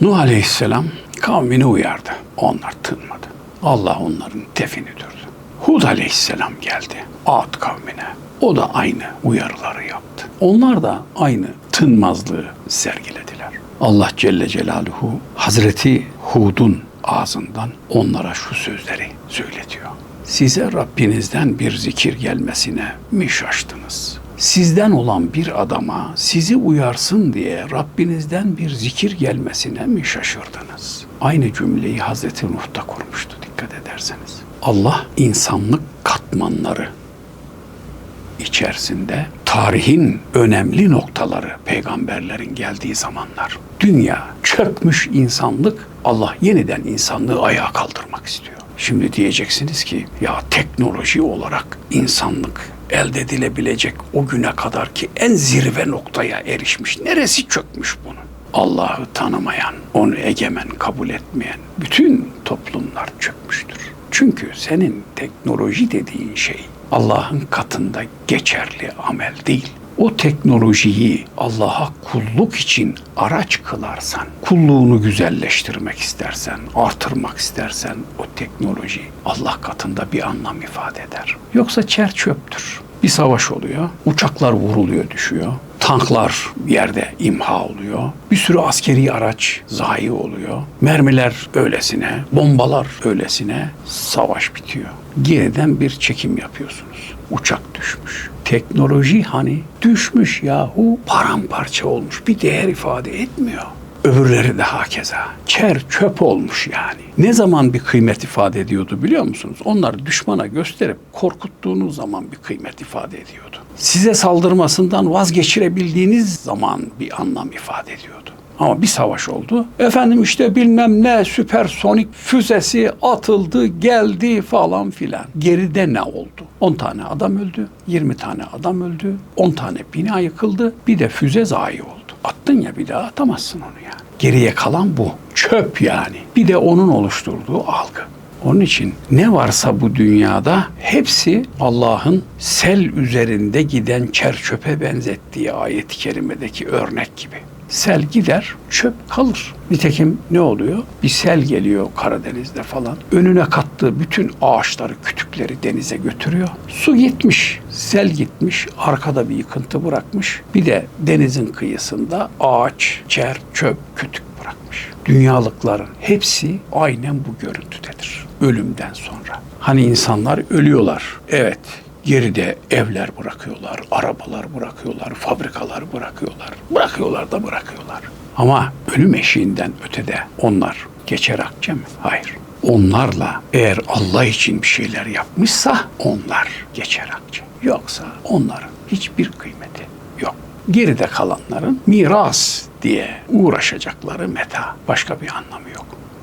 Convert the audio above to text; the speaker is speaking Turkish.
Nuh Aleyhisselam kavmini uyardı. Onlar tınmadı. Allah onların tefini dürdü. Hud Aleyhisselam geldi Ad kavmine. O da aynı uyarıları yaptı. Onlar da aynı tınmazlığı sergilediler. Allah Celle Celaluhu Hazreti Hud'un ağzından onlara şu sözleri söyletiyor. Size Rabbinizden bir zikir gelmesine mi şaştınız? Sizden olan bir adama sizi uyarsın diye Rabbinizden bir zikir gelmesine mi şaşırdınız? Aynı cümleyi Hazreti Nuh da kurmuştu dikkat ederseniz. Allah insanlık katmanları içerisinde tarihin önemli noktaları peygamberlerin geldiği zamanlar. Dünya çökmüş insanlık Allah yeniden insanlığı ayağa kaldırmak istiyor. Şimdi diyeceksiniz ki ya teknoloji olarak insanlık elde edilebilecek o güne kadar ki en zirve noktaya erişmiş. Neresi çökmüş bunun? Allah'ı tanımayan, onu egemen kabul etmeyen bütün toplumlar çökmüştür. Çünkü senin teknoloji dediğin şey Allah'ın katında geçerli amel değil. O teknolojiyi Allah'a kulluk için araç kılarsan, kulluğunu güzelleştirmek istersen, artırmak istersen o teknoloji Allah katında bir anlam ifade eder. Yoksa çer çöptür. Bir savaş oluyor, uçaklar vuruluyor, düşüyor. Tanklar yerde imha oluyor. Bir sürü askeri araç zayi oluyor. Mermiler öylesine, bombalar öylesine savaş bitiyor. Geriden bir çekim yapıyorsunuz. Uçak düşmüş. Teknoloji hani düşmüş yahu paramparça olmuş. Bir değer ifade etmiyor. Öbürleri de hakeza. Çer çöp olmuş yani. Ne zaman bir kıymet ifade ediyordu biliyor musunuz? Onlar düşmana gösterip korkuttuğunuz zaman bir kıymet ifade ediyordu. Size saldırmasından vazgeçirebildiğiniz zaman bir anlam ifade ediyordu. Ama bir savaş oldu. Efendim işte bilmem ne süpersonik füzesi atıldı, geldi falan filan. Geride ne oldu? 10 tane adam öldü, 20 tane adam öldü, 10 tane bina yıkıldı, bir de füze zayi oldu. Attın ya bir daha atamazsın onu yani. Geriye kalan bu. Çöp yani. Bir de onun oluşturduğu algı. Onun için ne varsa bu dünyada hepsi Allah'ın sel üzerinde giden çer çöpe benzettiği ayet-i kerimedeki örnek gibi. Sel gider, çöp kalır. Nitekim ne oluyor? Bir sel geliyor Karadeniz'de falan. Önüne kattığı bütün ağaçları, kütükleri denize götürüyor. Su gitmiş, sel gitmiş, arkada bir yıkıntı bırakmış. Bir de denizin kıyısında ağaç, çer, çöp, kütük bırakmış. Dünyalıkların hepsi aynen bu görüntüdedir. Ölümden sonra. Hani insanlar ölüyorlar. Evet, Geride evler bırakıyorlar, arabalar bırakıyorlar, fabrikalar bırakıyorlar. Bırakıyorlar da bırakıyorlar. Ama ölüm eşiğinden ötede onlar geçer akçe mi? Hayır. Onlarla eğer Allah için bir şeyler yapmışsa onlar geçer akçe. Yoksa onların hiçbir kıymeti yok. Geride kalanların miras diye uğraşacakları meta. Başka bir anlamı yok.